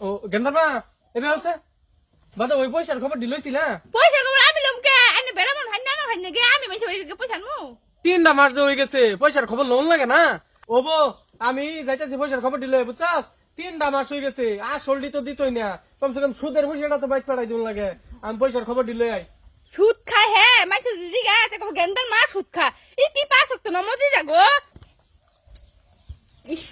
ও গেন্দার মা এবার হচ্ছে বাদা ওই পয়সার খবর দিলইছিল পয়সার খবর আমি লমকে আইনে বেড়াবার ভাই না না ভাই নাকি আমি মাইছে বাড়িতে পয়সা নু তিনটা মাস যে গেছে পয়সার খবর লোন লাগে না? ও বো আমি যাইতেছি পয়সার খবর দিল বুঝছাস তিনটা মাস হয়ে গেছে আসল তো দিতই না। কমসে কম সুদের পয়সাটা তো বাইক পাঠাই দিন লাগে আমি পয়সার খবর দিল আই। সুদ খায় হ্যাঁ মাইছে দিদি গা তে গেন্দার মা সুদ খা। ই কি পাস হতো না মজি যাগো ইস,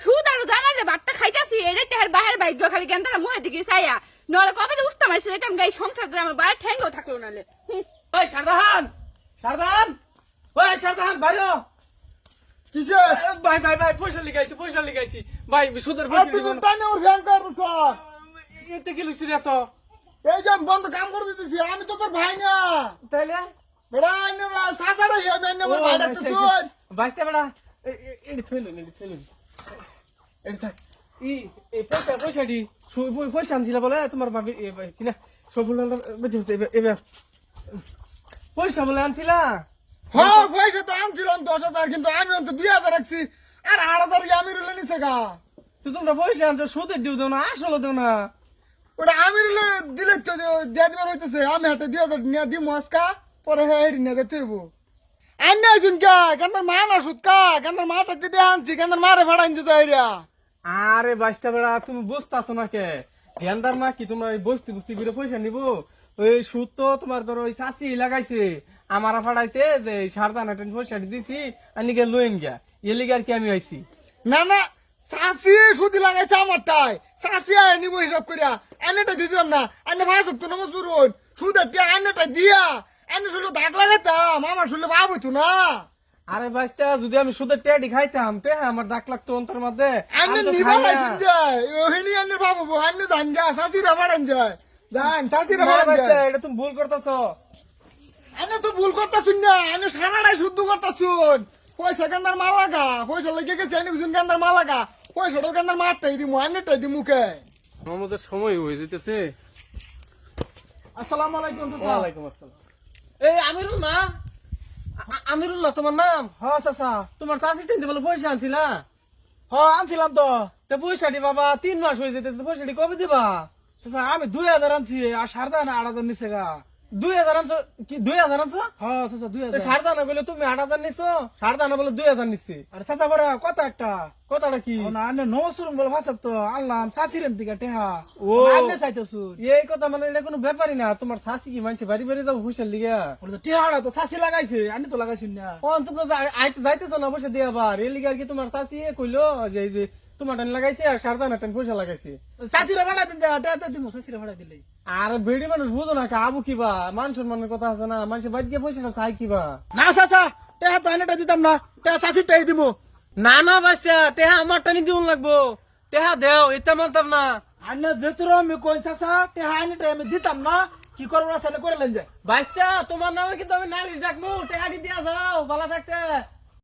সুদ আর জানা যে বাট্টা খাইতাছি এরে তেহার বাহির বাইক গো খালি গেন্দার মুহে দিকে চাইয়া নলে কবে যে উস্তা মাইছে এটা গাই সংসার আমার বাইরে ঠ্যাঙ্গও থাকল নালে। ওই শারদাহান শারদাহান ওই শারদাহান বাইরো। কিসে? ভাই ভাই ভাই পয়সা লিখাইছি পয়সা লিখাইছি ভাই সুদের পয়সা। তাই না আমার ফ্যান করতেছ? এতে কি লুচি রে তো? এই যে আমি বন্ধ কাম করে দিতেছি আমি তো তোর ভাই না। তাইলে? বেড়া আইনে সাসারা হে আমি আমার ভাই ডাকতেছ বাঁচতে বেড়া এটি থইলুন এটি থাক ই পয়সা পয়সা দি সু- পয়সা আনছিল বলে তোমার কিনা সবুল এবার পয়সা বলে আনছিলা? হ্যাঁ পয়সা তো আনছিলাম দশ হাজার কিন্তু আমি অন্ত দুই হাজার রাখছি। আর আট হাজার কি আমি রুলে নিছে গা? তো তোমরা পয়সা আনছো সুদের দিও দেও না আসলে দেও না। ওটা আমি রুলে দিলে তো দিয়ে দিবার হইতেছে আমি হাতে দুই হাজার নিয়ে দিই মস্কা পরে হে হেডি নিয়ে দিতে হইব। আন্না শুন কেন্দ্র মা না সুদ কা কেন্দ্র মাটা দিতে আনছি কেন্দ্র মারে ভাড়া আনছি তো এরিয়া আরে বাঁচতে বেড়া, তুমি বুঝতেছো না কে? গেন্দার মা কি তোমরা বস্তি বুস্তি করে পয়সা নিবো? ওই সুদ তো তোমার ধরো ওই চাষি লাগাইছে, আমারা ফাড়াইছে যে সারদানা টেন পয়সা দিছি আনিকে লইন গিয়া এলিগে আর কি আমি আইছি? না না, চাষি সুদি লাগাইছে আমারটাই। চাষি আয় নিব হিসাব করিয়া। আইনেটা দিতাম না আইনে ভাই সত্য নমস সুদ একটা আইনেটা দিয়া আইনে শুধু দাগ লাগাইতাম, আমার শুনলে ভাব হইতো না। আরে বাঁচতে যদি আমি সুদের টেডি খাইতাম তে আমার ডাক লাগতো অন্তর মধ্যে। আমি নিবা লাইছেন যায়। ওহিনি আইনে ভাব হব জান যা চাষিরা ভাড়ান যায়। জান চাষিরা না, যায়। এটা তুমি ভুল করতেছ। আইনে তো ভুল করতাছুন না আইনে সারাটাই শুদ্ধ করতাছুন। পয়সা কেন্দার পয়সা লেগে গেছে আইনে বুঝুন কেন্দার মালাগা পয়সাটাও কেন্দার মারটাই দিমু আইনেটাই দিমু কে? আমাদের সময় হয়ে যেতেছে। আসসালামু আলাইকুম ওয়ালাইকুম আসসালাম। এই আমিরুল না আ- আমিরুল না তোমার নাম? হ্যাঁ চাচা। তোমার চাষি টেনতে বলে পয়সা আনছিলা? হ্যাঁ আনছিলাম তো। তা পয়সাটি বাবা তিন মাস হয়ে যেতে পয়সাটি কবে দিবা? চাচা আমি দুই হাজার আনছি আর সারদা না আট হাজার নিচে গা। দুই হাজার আনছো? কি দুই হাজার আনছো? হ্যাঁ চাচা দুই হাজার। বলে তুমি আট হাজার নিছো সারদানা বলে দুই হাজার নিচ্ছে আর চাচা বড় কত একটা। কথাটা কি? না আনে নমস্কার বলে ভাষাব তো আনলাম চাচিরেন দিকে টেহা। ও। আনে চাইতেছু এই কথা মানে এটা কোনো ব্যাপারই না তোমার শাশি কি মানছে? বাড়ি বাড়ি যাব পয়সা লিগা। ওটা তো তো চাচি লাগাইছে আনি তো লাগাইছি না। ও তোমরা যাইতেছো না পয়সা দিয়ে আবার এই লিগার কি তোমার শাশি কইলো যে এই যে তোমার টান লাগাইছে আর সারদানা টান পয়সা লাগাইছে। চাচিরা ভাড়া দিন যা টেহা তো দিমু চাচিরা ভাড়া দিলে আর বেড়ি মানুষ বুঝো না কা কিবা? মান সম্মানের কথা আছে না মানুষের বাড়ি গিয়ে পয়সাটা চাই কিবা? না চাচা টেহা তো আনেটা দিতাম না টেহা চাচিরটাই দিমু। না না বাস্তা টেহা আমার টানি দিউন লাগবো। টেহা দেও এটা মানতাম না। আনে যেতুর আমি কই চাচা টেহা আমি দিতাম না কি করব রাস্তা করে লেন যায়। বাইস্তা তোমার নামে কিন্তু আমি নালিশ ডাকবো টেহাটি দিয়া যাও ভালো থাকতে।